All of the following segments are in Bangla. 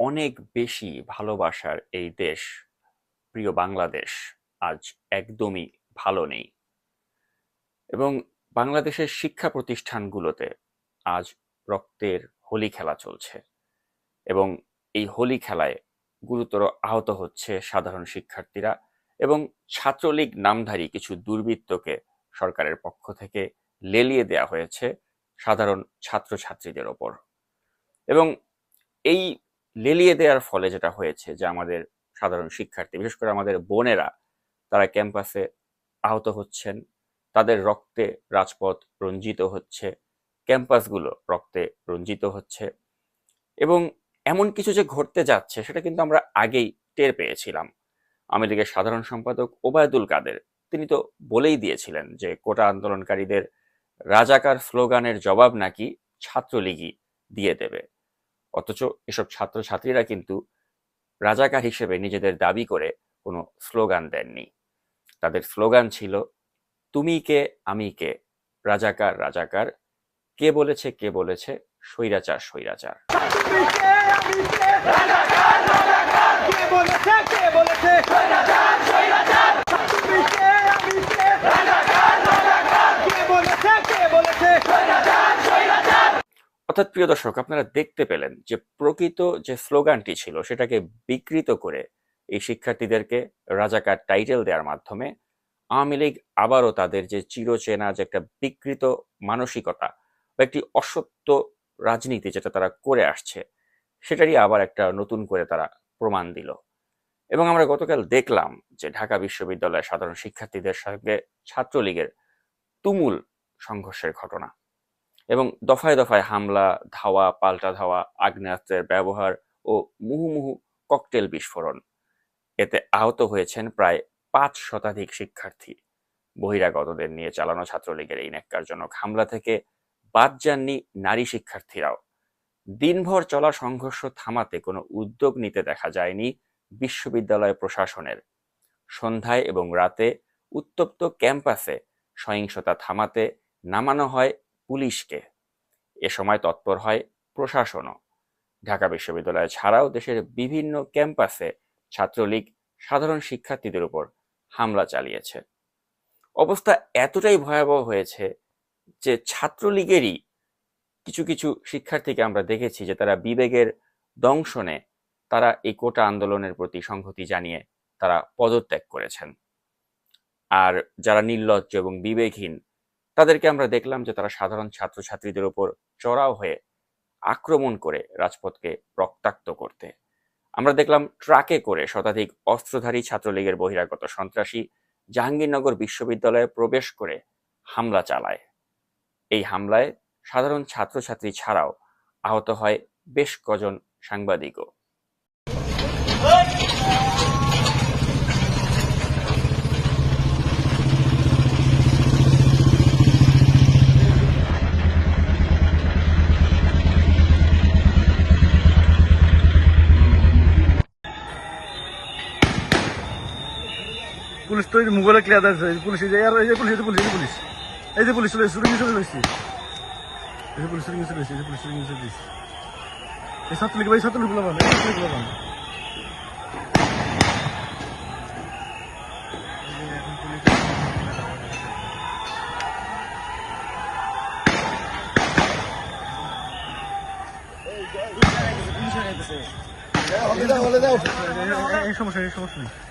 অনেক বেশি ভালোবাসার এই দেশ, প্রিয় বাংলাদেশ, আজ একদমই ভালো নেই। এবং বাংলাদেশের শিক্ষা প্রতিষ্ঠানগুলোতে আজ রক্তের হোলি খেলা চলছে এবং এই হোলি খেলায় গুরুতর আহত হচ্ছে সাধারণ শিক্ষার্থীরা এবং ছাত্রলীগ নামধারী কিছু দুর্বৃত্তকে সরকারের পক্ষ থেকে লেলিয়ে দেয়া হয়েছে সাধারণ ছাত্রছাত্রীদের ওপর। এবং এই লেলিয়ে দেওয়ার ফলে যেটা হয়েছে যে আমাদের সাধারণ শিক্ষার্থী, বিশেষ করে আমাদের বোনেরা, তারা ক্যাম্পাসে আহত হচ্ছেন, তাদের রক্তে রাজপথ রঞ্জিত হচ্ছে, ক্যাম্পাসগুলো রক্তে রঞ্জিত হচ্ছে এবং এমন কিছু যে ঘটতে যাচ্ছে সেটা কিন্তু আমরা আগেই টের পেয়েছিলাম। আওয়ামী লীগের সাধারণ সম্পাদক ওবায়দুল কাদের, তিনি তো বলেই দিয়েছিলেন যে কোটা আন্দোলনকারীদের রাজাকার স্লোগানের জবাব নাকি ছাত্রলীগই দিয়ে দেবে। অথচ এসব ছাত্রছাত্রীরা কিন্তু রাজাকার হিসেবে নিজেদের দাবি করে কোনো স্লোগান দেননি। তাদের স্লোগান ছিল, তুমি কে, আমি কে? রাজাকার রাজাকার। কে বলেছে কে বলেছে? স্বৈরাচার স্বৈরাচার। কে বলেছে কে বলেছে তুমি কে আমি কে কে বলেছে কে বলেছে অর্থাৎ প্রিয় দর্শক, আপনারা দেখতে পেলেন যে প্রকৃত যে স্লোগানটি ছিল, সেটাকে বিকৃত করে এই শিক্ষার্থীদেরকে রাজাকার টাইটেল দেওয়ার মাধ্যমে আওয়ামী লীগ আবারও তাদের যে চিরচেনা, যে একটা বিকৃত মানসিকতা বা একটি অসত্য রাজনীতি যেটা তারা করে আসছে, সেটারই আবার একটা নতুন করে তারা প্রমাণ দিল। এবং আমরা গতকাল দেখলাম যে ঢাকা বিশ্ববিদ্যালয়ের সাধারণ শিক্ষার্থীদের সঙ্গে ছাত্রলীগের তুমুল সংঘর্ষের ঘটনা। এবং দফায় দফায় হামলা, ধাওয়া, পাল্টা ধাওয়া, আগ্নেয়াস্ত্রের ব্যবহার ও মুহুমুহু ককটেল বিস্ফোরণ। এতে আহত হয়েছেন প্রায় পাঁচ শতাধিক শিক্ষার্থী। বহিরাগতদের নিয়ে চালানো ছাত্রলীগের এই ন্যাক্কারজনক হামলা থেকে বাদ যাননি নারী শিক্ষার্থীরাও। দিনভর চলা সংঘর্ষ থামাতে কোনো উদ্যোগ নিতে দেখা যায়নি বিশ্ববিদ্যালয় প্রশাসনের। সন্ধ্যায় এবং রাতে উত্তপ্ত ক্যাম্পাসে সহিংসতা থামাতে নামানো হয় পুলিশকে। এ সময় তৎপর হয় প্রশাসনও। ঢাকা বিশ্ববিদ্যালয় ছাড়াও দেশের বিভিন্ন ক্যাম্পাসে ছাত্রলীগ সাধারণ শিক্ষার্থীদের উপর হামলা চালিয়েছে। অবস্থা এতটাই ভয়াবহ হয়েছে যে ছাত্রলীগেরই কিছু কিছু শিক্ষার্থীকে আমরা দেখেছি যে তারা বিবেকের দংশনে তারা এই কোটা আন্দোলনের প্রতি সংহতি জানিয়ে তারা পদত্যাগ করেছেন। আর যারা নির্লজ্জ এবং বিবেকহীন তাদেরকে আমরা দেখলাম যে তারা সাধারণ ছাত্রছাত্রীদের উপর চড়াও হয়ে আক্রমণ করে রাজপথকে রক্তাক্ত করতে। আমরা দেখলাম ট্রাকে করে শতাধিক অস্ত্রধারী ছাত্রলীগের বহিরাগত সন্ত্রাসী জাহাঙ্গীরনগর বিশ্ববিদ্যালয়ে প্রবেশ করে হামলা চালায়। এই হামলায় সাধারণ ছাত্রছাত্রী ছাড়াও আহত হয় বেশ কজন সাংবাদিকও। পুলিশ তো মোবাইলে ক্লিয়ার আছে পুলিশ, এই যে পুলিশ পুলিশ, এই যে পুলিশ। এই যে পুলিশ চলে শুটিং চলে রয়েছে এই যে পুলিশ শুটিং চলে এই যে পুলিশ শুটিং চলে এই ছাত্রলীগ ভাই ছাত্রলীগ বলা এই এই সমস্যা এই সমস্যা নেই।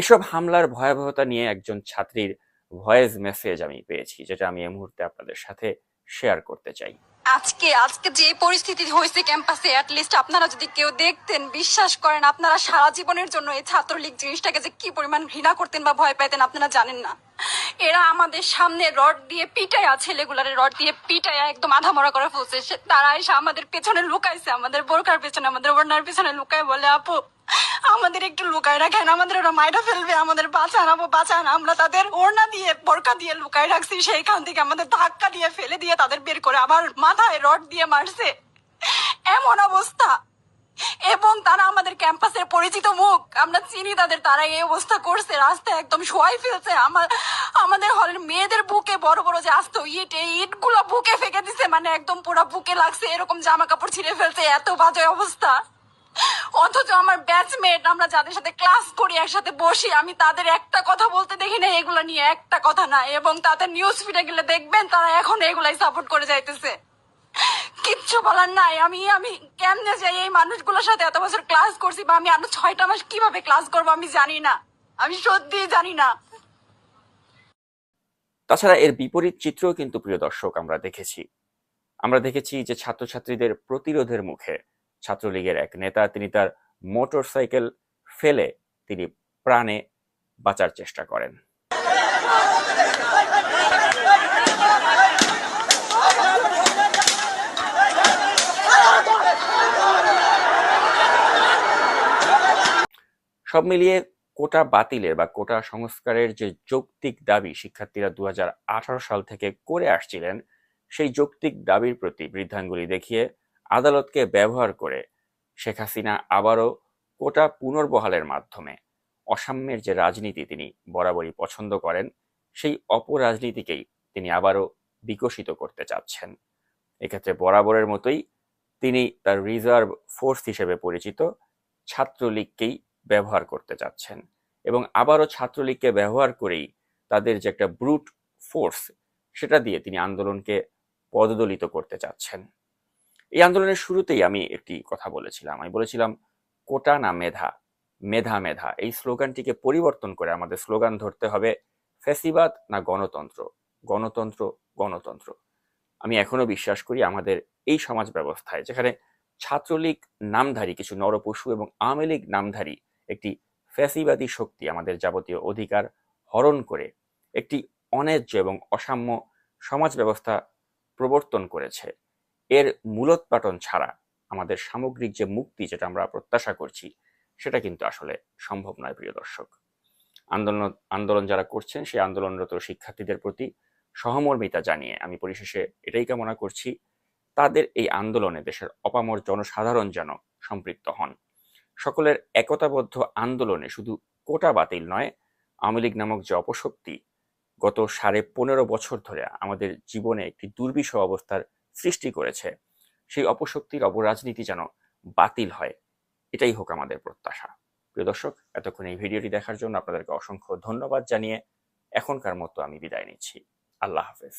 এসব হামলার ভয়াবহতা নিয়ে একজন ছাত্রীর ভয়েস মেসেজ আমি পেয়েছি, যেটা আমি এই মুহূর্তে আপনাদের সাথে শেয়ার করতে চাই। আজকে আজকে যে পরিস্থিতি হয়েছে ক্যাম্পাসে অ্যাটলিস্ট আপনারা যদি কেউ দেখতেন, বিশ্বাস করেন, আপনারা সারা জীবনের জন্য এই ছাত্রলীগ জিনিসটাকে যে কি পরিমাণ ঘৃণা করতেন বা ভয় পাইতেন, আপনারা জানেন না। এরা আমাদের সামনে রড দিয়ে পিটায়া, ছেলেগুলারে রড দিয়ে পিটায়া একদম আধা মরা করে ফেলছে। তারা এসে আমাদের পেছনে লুকাইছে, আমাদের বোরকার পেছনে, আমাদের ওড়নার পেছনে লুকায় বলে, আপু, আমাদের একটু লুকায় রাখেন, আমাদের ওরা মাইটা ফেলবে, আমাদের বাঁচান, আপু, বাঁচান, আমরা তাদের ওড়না দিয়ে, বোরকা দিয়ে লুকায় রাখছি, সেইখান থেকে আমাদের ধাক্কা দিয়ে ফেলে দিয়ে তাদের বের করে আবার মাথায় রড দিয়ে মারছে। এমন অবস্থা। এবং তারা আমাদের ক্যাম্পাসের পরিচিত মুখ। আমরা চিনি তাদের, তারা এই অবস্থা করছে। রাস্তায় একদম শোয়াই ফেলছে। আমার, আমাদের হলের মেয়েদের বুকে বড় বড় যে আসতো ইট, এই ইটগুলো বুকে ফেঁকে দিছে। মানে একদম পুরো বুকে লাগছে, এরকম জামা কাপড় ছিঁড়ে ফেলছে। এত বাজে অবস্থা। অথচ আমার ব্যাচমেট আমরা যাদের সাথে ক্লাস করি, একসাথে বসি, আমি তাদের একটা কথা বলতে দেখি না এগুলো নিয়ে একটা কথা না। এবং তাদের নিউজ ফিডে গেলে দেখবেন তারা এখন এগুলাই সাপোর্ট করে যাইতেছে। কিচ্ছু বলার নাই। আমি আমি কেমনে যাই এই মানুষগুলোর সাথে এত বছর ক্লাস করছি বা আমি আরও ছয়টা মাস কীভাবে ক্লাস করব আমি জানি না। আমি সত্যি জানি না। তাছাড়া এর বিপরীত চিত্রও কিন্তু প্রিয় দর্শক আমরা দেখেছি। আমরা দেখেছি যে ছাত্রছাত্রীদের প্রতিরোধের মুখে ছাত্রলীগের এক নেতা, তিনি তার মোটরসাইকেল ফেলে তিনি প্রাণে বাঁচার চেষ্টা করেন। সব মিলিয়ে কোটা বাতিলের বা কোটা সংস্কারের যে যৌক্তিক দাবি শিক্ষার্থীরা দু হাজার আঠারো সাল থেকে করে আসছিলেন, সেই যৌক্তিক দাবির প্রতি বৃদ্ধাঙ্গুলি দেখিয়ে আদালতকে ব্যবহার করে শেখ হাসিনা আবারও কোটা পুনর্বহালের মাধ্যমে অসাম্যের যে রাজনীতি তিনি বরাবরই পছন্দ করেন, সেই অপরাজনীতিকেই তিনি আবারও বিকশিত করতে চাচ্ছেন। এক্ষেত্রে বরাবরের মতোই তিনি তার রিজার্ভ ফোর্স হিসেবে পরিচিত ছাত্রলীগকেই ব্যবহার করতে চাচ্ছেন এবং আবারও ছাত্রলীগকে ব্যবহার করেই তাদের যে একটা ব্রুট ফোর্স সেটা দিয়ে তিনি আন্দোলনকে পদদলিত করতে চাচ্ছেন। এই আন্দোলনের শুরুতেই আমি একটি কথা বলেছিলাম। আমি বলেছিলাম, কোটা না মেধা মেধা মেধা। এই স্লোগানটিকে পরিবর্তন করে আমাদের স্লোগান ধরতে হবে, ফ্যাসিবাদ না গণতন্ত্র? গণতন্ত্র গণতন্ত্র। আমি এখনও বিশ্বাস করি আমাদের এই সমাজ ব্যবস্থায়, যেখানে ছাত্রলীগ নামধারী, কিছু নরপশু এবং আওয়ামী লীগ নামধারী একটি ফ্যাসিবাদী শক্তি আমাদের যাবতীয় অধিকার হরণ করে, একটি অন্যায্য এবং অসাম্য সমাজ ব্যবস্থা প্রবর্তন করেছে। এর মূলোৎপাটন ছাড়া আমাদের সামগ্রিক যে মুক্তি যেটা আমরা প্রত্যাশা করছি, সেটা কিন্তু আসলে সম্ভব নয়, প্রিয় দর্শক। আন্দোলন আন্দোলন যারা করছেন, সেই আন্দোলনরত শিক্ষার্থীদের প্রতি সহমর্মিতা জানিয়ে আমি পরিশেষে এটাই কামনা করছি, তাদের এই আন্দোলনে দেশের অপামর জনসাধারণ যেন সম্পৃক্ত হন। সকলের একতাবদ্ধ আন্দোলনে শুধু কোটা বাতিল নয়, আওয়ামী লীগ নামক যে অপশক্তি গত সাড়ে পনেরো বছর ধরে আমাদের জীবনে একটি দুর্বিষহ অবস্থার সৃষ্টি করেছে, সেই অপশক্তির অপরাজনীতি যেন বাতিল হয়, এটাই হোক আমাদের প্রত্যাশা। প্রিয় দর্শক, এতক্ষণ এই ভিডিওটি দেখার জন্য আপনাদেরকে অসংখ্য ধন্যবাদ জানিয়ে এখনকার মতো আমি বিদায় নিচ্ছি। আল্লাহ হাফেজ।